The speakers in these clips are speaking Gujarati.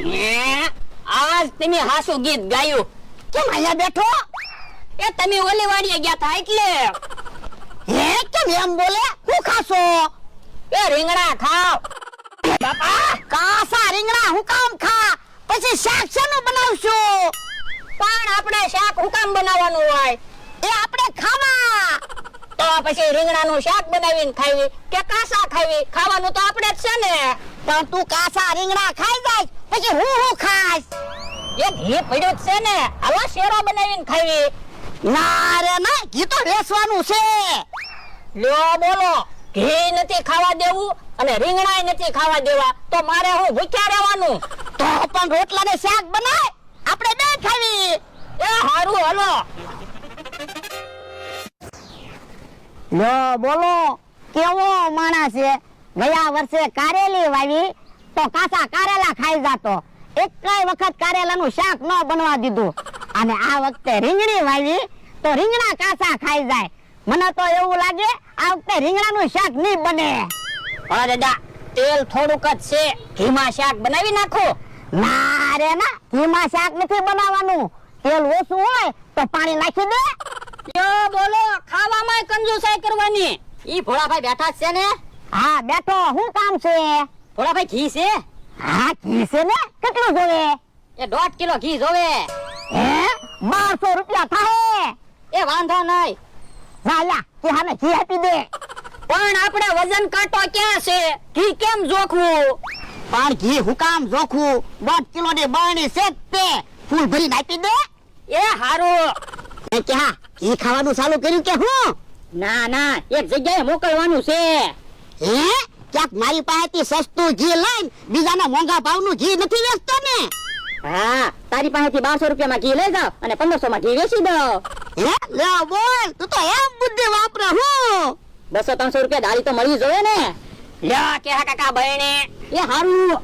આજ તમે હાસુ ગીત ગાયું. કેમ અહીંયા બેઠો? એ તમે ઓલી વાડીએ ગયા હતા એટલે. હે? કેમ એમ બોલે? હું ખાશો? એ રીંગણા ખાવ. બાપા કાસા રીંગણા હું કામ ખા? પછી શાક શેનું બનાવશું? પણ આપણે શાક હું કામ બનાવવાનું હોય? એ આપણે ખાવા. તો પછી રીંગણાનું શાક બનાવીને ખાવી કે કાસા ખાવી? ખાવાનું તો આપણે જ છે ને. પણ તું કાસા રીંગણા ખાઈ જાય પછી હું હું ખાસ એ ઘી પડ્યો છે ને. આવા શેરો બનાવીને ખાવી ના રે, ના, ઘી તો રેસવાનું છે. લ્યો, બોલો, ઘી નથી ખાવા દેવું અને રીંગણાય નથી ખાવા દેવા. તો મારે હું ભૂખ્યા રહેવાનું? તો પણ રોટલા ને શાક બનાય. આપણે બે ખાવી એ હારું, હલો. લો બોલો, કેવો માણસ છે? ગયા વર્ષે કારેલી વાવી તો કાસા કારેલા ખાઈ જાતો. એકેય વખત કારેલાનું શાક ન બનવા દીધું. અને આ વખતે રીંગણી વાવી તો રીંગણા કાસા ખાઈ જાય. મને તો એવું લાગે આ વખતે રીંગણાનું શાક નહીં બને. અરે દાદા તેલ થોડુંક જ છે. ઘીમાં શાક બનાવી નાખો. ના રે ના ઘીમાં શાક નથી બનાવવાનું. તેલ ઓછું હોય તો પાણી નાખી દે. લ્યો બોલો ખાવામાં કંજુસાઈ કરવાની. ઈ ભોળાભાઈ બેઠા છે ને? હા બેઠો. શું કામ છે? ભોળાભાઈ ઘી છે? હા ઘી છે ને? કેટલું જોવે? એ દોઢ કિલો ઘી જોવે. હે? બારસો રૂપિયા થાય એ વાંધો નહીં. લાલા કે હાને ઘી આપી દે. પણ આપણે વજન કાંટો ક્યાં છે? ઘી કેમ જોખવું? પણ ઘી હુકામ જોખવું? દોઢ કિલો ની બરણી છે તે. ફૂલ ભરી આપી દે. એ હારું. એ ક્યાં ઘી ખાવાનું ચાલુ કર્યું કે હું? ના ના એક જગ્યાએ મોકલવાનું છે. હે? ક્યાંક મારી પાસેથી સસ્તું ઘી લઈને બીજાના મોંઘા ભાવનું ઘી નથી વેચતો ને? હા તારી પાસેથી બારસો રૂપિયામાં ઘી લઈ જાવ અને પંદરસો માં ઘી વેચી દો. હે? લે બોલ તું તો એમ બુદ્ધિ વાપરે હું. બસો ત્રણસો રૂપિયા દાળી તો મળવી જોઈએ ને. લે કે હા કાકા બહેને. એ હારું.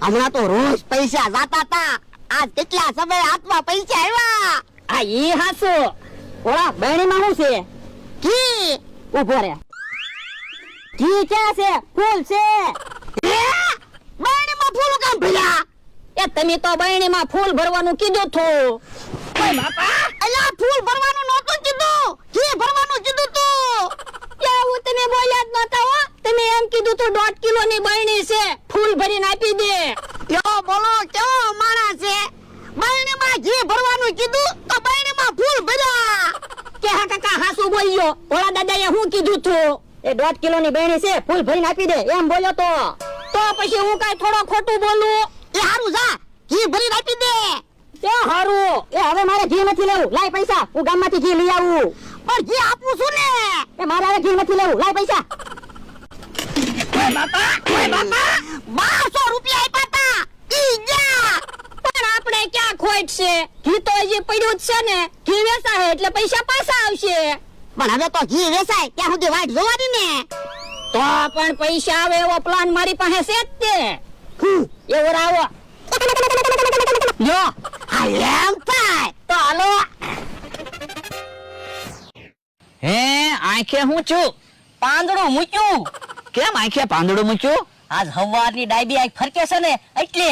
હમણાં તો રોજ પૈસા જાતા તા આજ કેટલા સમય હાથમાં પૈસા આવ્યા? આ ઈ હાસો ઓલા બહેણીમાં શું છે? ઘી. ઊભો રે. ઘી ક્યાં છે? ફૂલ છે. બરણીમાં ફૂલ કેમ ભર્યા? એ તમે તો બહેણીમાં ફૂલ ભરવાનું કીધું ઓય બાપા! અલ્યા ફૂલ ભરવાનું નહોતું કીધું. ઘી ભરવાનું કીધું તું. એવું તમે બોલ્યા જ નતા હો. તમે એમ કીધું તો દોઢ કિલો ની બહેણી છે. ફૂલ ભરીને આપી દે. યો બોલો કેવો માણસ છે? બરણીમાં ઘી ભરવાનું કીધું તો બરણીમાં ફૂલ ભર્યા. કે હા કાકા હાસુ બોલ્યો. ઓલા દાદાએ શું કીધું તું? એ દોઢ કિલો ની બેણી છે ફૂલ ભરીને આપી દે. એમ બોલ્યો તો. તો પછી હું કઈ થોડો ખોટું બોલું? એ હારું જા. ઘી ભરીને આપી દે. એ હારું. એ હવે મારે ઘી નથી લેવું. લાય પૈસા. હું ગામમાંથી ઘી લઈ આવું. પણ ઘી આપું છું ને. એ મારે હવે ઘી નથી લેવું. લાય પૈસા. ઓય બાપા ઓય બાપા. બારસો રૂપિયા આપ્યા તા. ઈ ગયા. પણ આપણે ક્યાં ખોટ છે? ઘી તો હજી પડ્યું જ છે ને. ઘી વેચાય એટલે પૈસા પાછા આવશે. પણ હવે તો ઘી વેચાય ત્યાં સુધી વાટ જોવાની ને. તો પણ પૈસા આવે એવો પ્લાન મારી પાસે છે જ તે. એવો રાવો લ્યો આ એમ થાય. તો હાલો. હે આંખે હું છું? પાંદડું મૂક્યું. કેમ આંખે પાંદડું મૂક્યું? આજ હવારની ડાયબી આંખ ફરકે છે ને એટલે.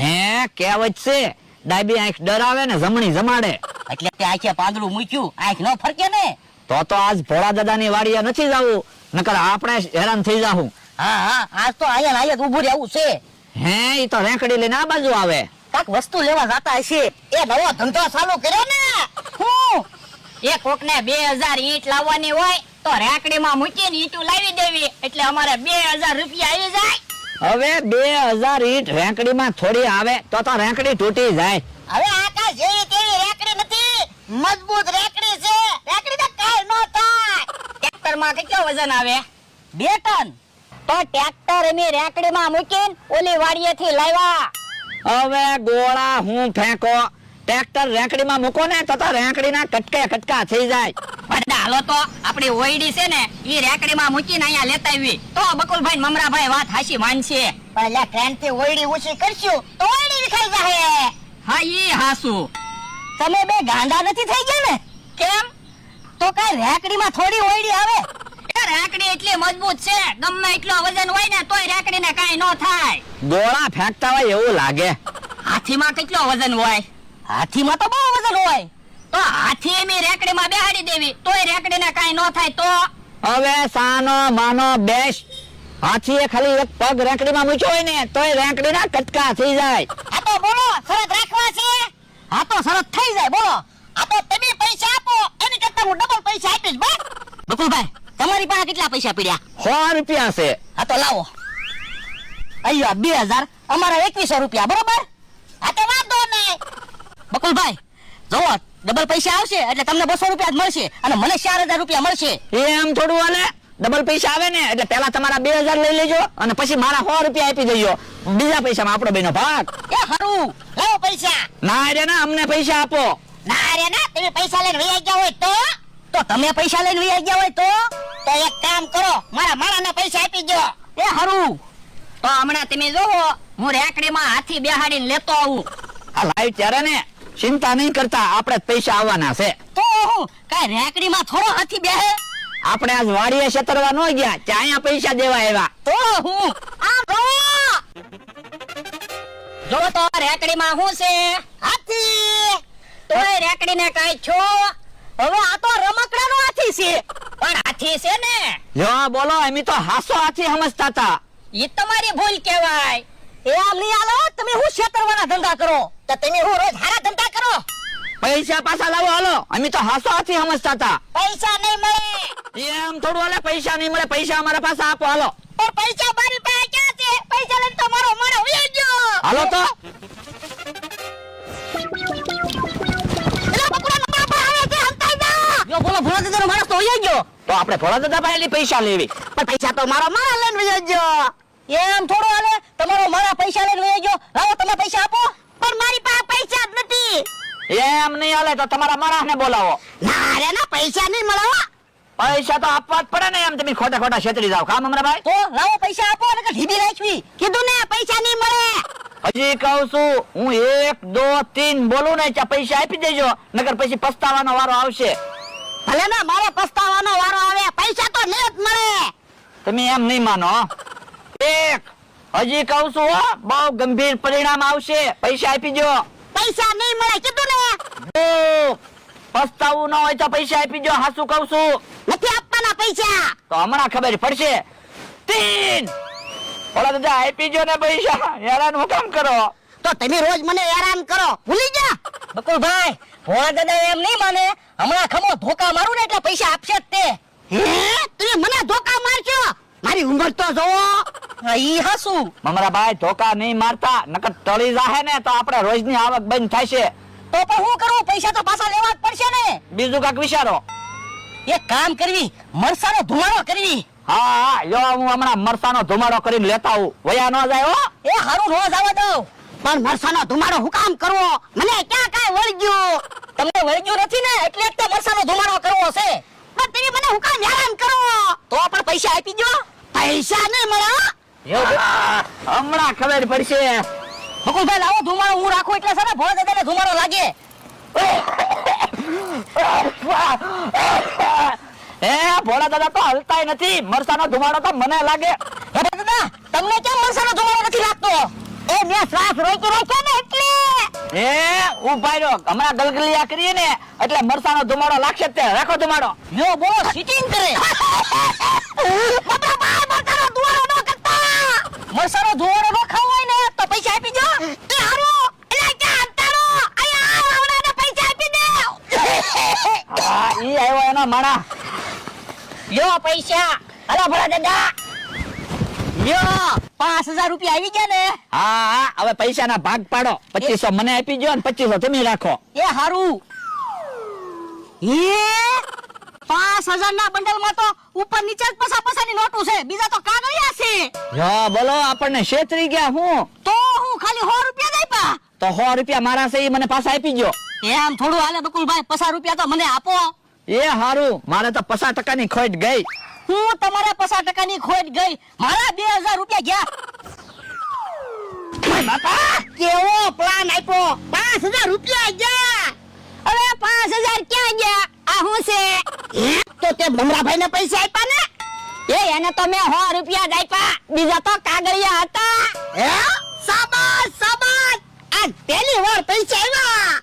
હે કહેવત છે ડાબી આંખ ડરાવે ને જમણી જમાડે. એટલે તે આંખે પાંદડું મૂક્યું આંખ ન ફરકે ને. તો તો આજ ભોળા દાદાની વાડીએ નથી જવું. નકર આપણે હેરાન થઈ જાહું. હા હા આજ તો અહીંયા અહીંયા ઊભું રહેવું છે. હે ઈ તો રેંકડી લઈને આ બાજુ આવે. કાક વસ્તુ લેવા જાતા હશે. એ નવો ધંધો ચાલુ કર્યો ને. હું? એ કોક ને બે હજાર ઈંટ લાવવાની હોય તો રેકડીમાં મૂકીને ઈંટું લાવી દેવી. એટલે અમારે બે હજાર રૂપિયા આવી જાય. હવે બે હજાર ઈંટ રેંકડીમાં થોડી આવે તો તો રેંકડી તૂટી જાય. હવે આકાશ જેવી તેવી રેકડી નથી. મજબૂત રેકડી છે રેકડી ને કાઈ નો થાય ટ્રેક્ટર માં કેટલો વજન આવે? બે ટન. તો ટ્રેક્ટર એની રેકડીમાં મૂકીને ઓલી વાડીએથી લાવ્યા. હવે ગોળા હું ફેંકો. ટ્રેક્ટર રેંકડીમાં મૂકો ને તો તો રેંકડીના કટકે કટકા થઈ જાય. બધા હાલો તો આપણી ઓયડી છે ને ઈ રેકડીમાં મૂકીને અહીંયા લેતા આવી. તો બકુલભાઈ ને મમરાભાઈ વાત હાશી માનશે. પણ એટલે ટ્રેનથી ઓયડી ઓછી કરશું તો ઓઈડી વિખાઈ જાહે. હા ઈ હાસુ તમે બે ગાંડા નથી થઈ ગયા ને? કેમ? તો કઈ રેકડીમાં થોડી ઓયડી આવે? એ રેકડી એટલી મજબૂત છે. ગમે એટલો વજન હોય ને તોય રેકડીને કાંઈ ન થાય. ગોળા ફેંકતા હોય એવું લાગે. હાથીમાં કેટલો વજન હોય? હાથીમાં તો બહુ વજન હોય. તો હાથી એની રેકડીમાં બેહાડી દેવી. તોય રેકડીને કાંઈ ન થાય તો? હવે સાનો માનો બેસ. હાથીએ ખાલી એક પગ રેંકડીમાં મૂક્યો હોય ને તોય રેંકડીના કટકા થઈ જાય. આ તો બોલો શરત રાખવા છે? આ તો સરસ થઈ જાય બોલો. આ તો તમે પૈસા આપો એની કરતા હું ડબલ પૈસા આપીશ બસ બકુલભાઈ તમારી પાસે કેટલા પૈસા પડ્યા? સો રૂપિયા છે. આ તો લાવો. અહીંયા બે હજાર. અમારા એકવીસો રૂપિયા બરોબર? આ તો વાંધો નહીં. બકુલભાઈ જોવો ડબલ પૈસા આવશે એટલે તમને બસો રૂપિયા જ મળશે અને મને ચાર હજાર રૂપિયા મળશે. એમ થોડું હાલે ડબલ પૈસા આવે ને એટલે પેલા તમારા બે હજાર લઈ લેજો અને પછી મારા સો રૂપિયા આપી દેજો. બીજા પૈસામાં આપણો બેનો ભાગ. એ હારું લાવો પૈસા. ના રે ના અમને પૈસા આપો. ના રે ના તમે પૈસા લઈને વહી ગયા હોય તો? તો તમે પૈસા લઈને વહી ગયા હોય તો? તો એક કામ કરો મારા માણાના પૈસા આપી દો એ હરું. તો હમણાં તમે જોવો હું રેકડીમાં હાથી બેહાડીને લેતો આવું. આ લાઈવ ત્યારે ને ચિંતા નહીં કરતા આપણે પૈસા આવવાના છે. તો કઈ રેકડીમાં થોડો હાથી બેહે? આપણે આજ વાડીએ છતરવા ન ગયા ત્યાં અહીંયા પૈસા દેવા આવ્યા. તો હું આ જો. જો તો રેકડીમાં હું છે? હાથી. તોય રેકડીને કાઈ છો? હવે આ તો રમકડાનો હાથી છે. પણ હાથી છે ને. જો બોલો એમ તો હાસો હાથી સમજતા હતા એ તમારી ભૂલ કહેવાય. એ આમ નહીં આલો તમે હું છેતરવાના ધંધા કરો? તો તમે હું રોજ હારા ધંધા કરો? પૈસા પાછા લાવો હાલો. અમે તો હાસો હાથી સમજતા હતા પૈસા નહીં મળે. એમ થોડું હાલે પૈસા નહીં મળે પૈસા અમારા પાસે આપો હાલો. પણ પૈસા મારી પાસે ક્યાં છે? પૈસા લઈને તો મારો મારો વયો ગયો હાલો તો. ભોળા દાદાનો માણસ તો વયો ગયો. તો આપણે ભોળા દાદા પાસેથી પૈસા લેવી. પણ પૈસા તો મારા મારા લઈને વહી ગયો. એમ થોડો હાલે. તમારો મારા પૈસા લઈને વહી ગયો. લાવો તમે પૈસા આપો. પણ મારી પાસે પૈસા જ નથી. એમ નહીં હાલે તો તમારા માણસને બોલાવો. ના રે ના પૈસા નહીં મળે પૈસા તો આપવા જ પડે ને એમ તમે ખોટા ખોટા છેતરી જાવ કામ અમરાભાઈ તો લાવો પૈસા આપો અને ઢીબી રાખવી કીધું ને પૈસા નહીં મળે. હજી કહું છું હું એક દો તીન બોલું ને ત્યાં પૈસા આપી દેજો. નકર પછી પસ્તાવાનો વારો આવશે. ભલે ને મારે પસ્તાવાનો વારો આવે પૈસા તો નહીં જ મળે. તમે એમ નહીં માનો. એક હજી કહું છું હો બહુ ગંભીર પરિણામ આવશે. પૈસા આપી જો પૈસા નહીં મળે કીધું ને. પસ્તાવું ન હોય તો પૈસા આપી દો હાસુ કહું છું. નથી આપવાના પૈસા. તો હમણાં ખબર પડશે. તીન ઓલા દાદા આપી જો ને પૈસા. હેરાન હું કામ કરો? તો તમે રોજ મને હેરાન કરો. ભૂલી જા બકુલભાઈ ભોળા દાદા એમ નહીં માને હમણાં ખમો ધોકા મારું ને એટલે પૈસા આપશે જ તે. હે? તમે મને ધોકા મારશો? મારી ઉંમર તો જોવો ઈ હાસુ મમરા ભાઈ ધોકા નહીં મારતા નકર તળી જાહે ને તો આપણે રોજની આવક બંધ થશે તો પણ હું કરું? પૈસા તો પાછા લેવા જ પડશે ને. બીજું કાક વિચારો. એક કામ કરવી મરસાનો ધુમાડો કરવી. હા હા યો હું હમણાં મરસાનો ધુમાડો કરીને લેતા આવું. વયા ન જાય હો. એ હારું રોજ આવવા દઉં. પણ મરસાનો ધુમાડો હું કામ કરવો? મને ક્યાં કાય વળગ્યું? તમને વળગ્યું નથી ને? એટલે જ તો મરસાનો ધુમાડો કરવો છે. પણ તમે મને હું કામ હેરાન કરો? તો પણ પૈસા આપી દો પૈસા નહીં મળે હમણાં ખબર પડશે. હકુભાઈ લાવો ધુમાડો હું રાખું એટલે સારા ભોળા દાદાને ધુમાડો લાગે. એ ભોળા દાદા તો હલતાય નથી. મરસાનો ધુમાડો તો મને લાગે. દાદા તમને કેમ મરસાનો ધુમાડો નથી લાગતો? એ મેં શ્વાસ રોકી રાખ્યો ને એટલે. એ ઊભા રહ્યો. હમણાં ગલગલિયા કરીએ ને એટલે મરસાનો ધુમાડો લાગશે તે. રાખો ધુમાડો. યો બોલો સિટિંગ કરે. બાપા ભાઈ મરસાનો ધુમાડો ન કરતા. મરસાનો ધુમાડો ન ખાવો હોય ને તો પૈસા આપી જો એ હારો. એટલે કે અંતરો આયા આવડાને પૈસા આપી દે. હા ઈ આવ્યો એનો માણા. યો પૈસા. અલા ભલા દાદા. યો પાંચ હજાર રૂપિયા આવી ગયા ને? હા હા હવે પૈસાના ભાગ પાડો. પચીસો મને આપી દો ને પચીસો તમે રાખો. એ હારું. પાંચ હજાર ના બંડલમાં તો ઉપર નીચે જ પસા ની નોટું છે. બીજા તો કાગળિયા છે. બોલો આપણને શેતરી ગયા હું? તો હું ખાલી સો રૂપિયા જ આપ્યા. તો સો રૂપિયા મારા છે એ મને પાછા આપી દો એમ થોડું હાલે બકુલભાઈ પચાસ રૂપિયા તો મને આપો. એ હારું મારે તો પચાસ ટકાની ખોટ ગઈ. હું તમારા પચાસ ટકાની ખોટ ગઈ. મારા બે હજાર રૂપિયા ગયા. બાપા! કેવો પ્લાન આપ્યો? પાંચ હજાર રૂપિયા ગયા. હવે પાંચ હજાર ક્યાં ગયા? આ હું છે? તો તે ભમરાભાઈ ને પૈસા આપ્યા ને? એ એને તો મેં સો રૂપિયા જ આપ્યા. બીજા તો કાગળિયા હતા. હે? સાબાસ સાબાસ આ પહેલી વાર પૈસા આવ્યા